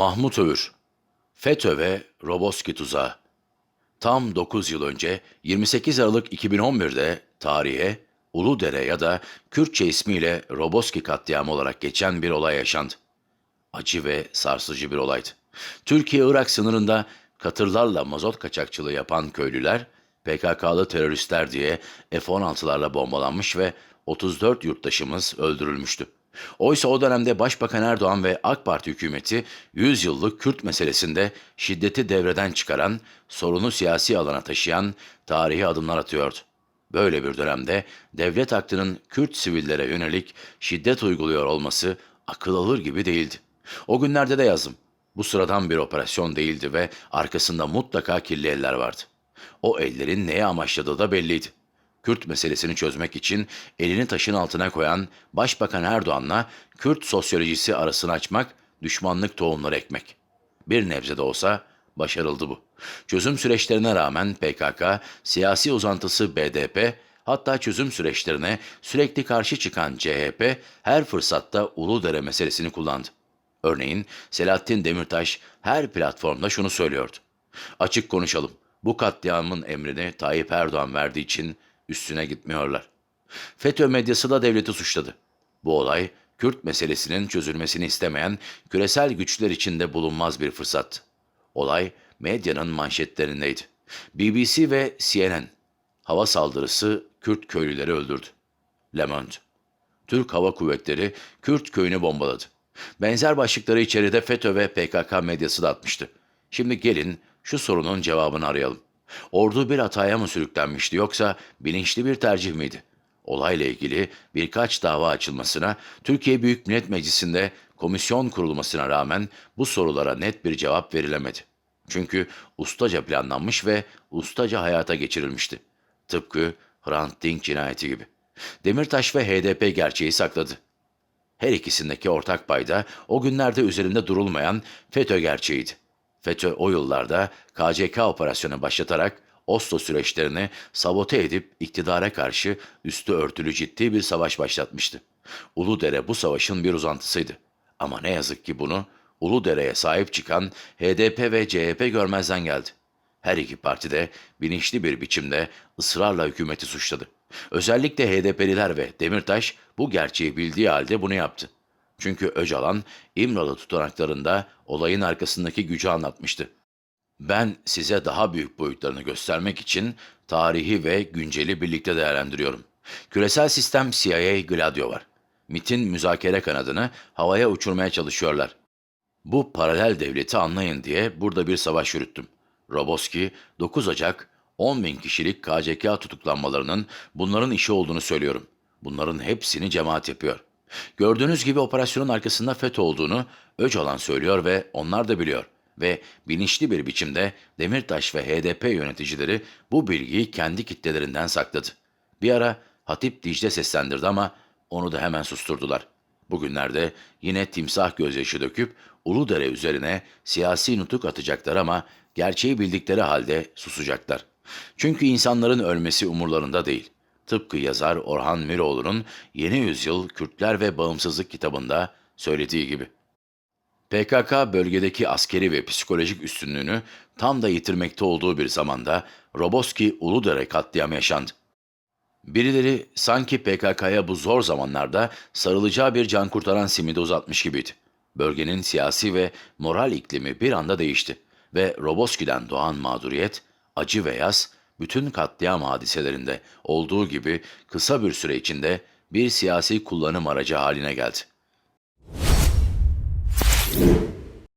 Mahmut Övür FETÖ ve Roboski tuzağı Tam 9 yıl önce 28 Aralık 2011'de tarihe Uludere ya da Kürtçe ismiyle Roboski katliamı olarak geçen bir olay yaşandı. Acı ve sarsıcı bir olaydı. Türkiye-Irak sınırında katırlarla mazot kaçakçılığı yapan köylüler PKK'lı teröristler diye F-16'larla bombalanmış ve 34 yurttaşımız öldürülmüştü. Oysa o dönemde Başbakan Erdoğan ve AK Parti hükümeti 100 yıllık Kürt meselesinde şiddeti devreden çıkaran, sorunu siyasi alana taşıyan tarihi adımlar atıyordu. Böyle bir dönemde devlet aklının Kürt sivillere yönelik şiddet uyguluyor olması akıl alır gibi değildi. O günlerde de yazdım. Bu sıradan bir operasyon değildi ve arkasında mutlaka kirli eller vardı. O ellerin neye amaçladığı da belliydi. Kürt meselesini çözmek için elini taşın altına koyan Başbakan Erdoğan'la Kürt sosyolojisi arasını açmak, düşmanlık tohumları ekmek. Bir nebze de olsa başarıldı bu. Çözüm süreçlerine rağmen PKK, siyasi uzantısı BDP, hatta çözüm süreçlerine sürekli karşı çıkan CHP her fırsatta Uludere meselesini kullandı. Örneğin Selahattin Demirtaş her platformda şunu söylüyordu. Açık konuşalım. Bu katliamın emrini Tayyip Erdoğan verdiği için üstüne gitmiyorlar. FETÖ medyası da devleti suçladı. Bu olay Kürt meselesinin çözülmesini istemeyen küresel güçler içinde bulunmaz bir fırsat. Olay medyanın manşetlerindeydi. BBC ve CNN hava saldırısı Kürt köylüleri öldürdü. Le Monde Türk Hava Kuvvetleri Kürt köyünü bombaladı. Benzer başlıkları içeride FETÖ ve PKK medyası da atmıştı. Şimdi gelin şu sorunun cevabını arayalım. Ordu bir hataya mı sürüklenmişti yoksa bilinçli bir tercih miydi? Olayla ilgili birkaç dava açılmasına, Türkiye Büyük Millet Meclisi'nde komisyon kurulmasına rağmen bu sorulara net bir cevap verilemedi. Çünkü ustaca planlanmış ve ustaca hayata geçirilmişti. Tıpkı Hrant Dink cinayeti gibi. Demirtaş ve HDP gerçeği sakladı. Her ikisindeki ortak payda o günlerde üzerinde durulmayan FETÖ gerçeğiydi. FETÖ o yıllarda KCK operasyonu başlatarak Oslo süreçlerini sabote edip iktidara karşı üstü örtülü ciddi bir savaş başlatmıştı. Uludere bu savaşın bir uzantısıydı. Ama ne yazık ki bunu Uludere'ye sahip çıkan HDP ve CHP görmezden geldi. Her iki parti de bilinçli bir biçimde ısrarla hükümeti suçladı. Özellikle HDP'liler ve Demirtaş bu gerçeği bildiği halde bunu yaptı. Çünkü Öcalan İmralı tutanaklarında olayın arkasındaki gücü anlatmıştı. Ben size daha büyük boyutlarını göstermek için tarihi ve günceli birlikte değerlendiriyorum. Küresel sistem CIA Gladio var. MIT'in müzakere kanadını havaya uçurmaya çalışıyorlar. Bu paralel devleti anlayın diye burada bir savaş yürüttüm. Roboski 9 Ocak 10 bin kişilik KCK tutuklanmalarının bunların işi olduğunu söylüyorum. Bunların hepsini cemaat yapıyor. Gördüğünüz gibi operasyonun arkasında FETÖ olduğunu Öcalan söylüyor ve onlar da biliyor. Ve bilinçli bir biçimde Demirtaş ve HDP yöneticileri bu bilgiyi kendi kitlelerinden sakladı. Bir ara Hatip Dicle seslendirdi ama onu da hemen susturdular. Bugünlerde yine timsah gözyaşı döküp Uludere üzerine siyasi nutuk atacaklar ama gerçeği bildikleri halde susacaklar. Çünkü insanların ölmesi umurlarında değil. Tıpkı yazar Orhan Miroğlu'nun Yeni Yüzyıl Kürtler ve Bağımsızlık kitabında söylediği gibi. PKK bölgedeki askeri ve psikolojik üstünlüğünü tam da yitirmekte olduğu bir zamanda Roboski Uludere katliamı yaşandı. Birileri sanki PKK'ya bu zor zamanlarda sarılacağı bir can kurtaran simidi uzatmış gibiydi. Bölgenin siyasi ve moral iklimi bir anda değişti ve Roboski'den doğan mağduriyet, acı ve yas bütün katliam hadiselerinde olduğu gibi kısa bir süre içinde bir siyasi kullanım aracı haline geldi.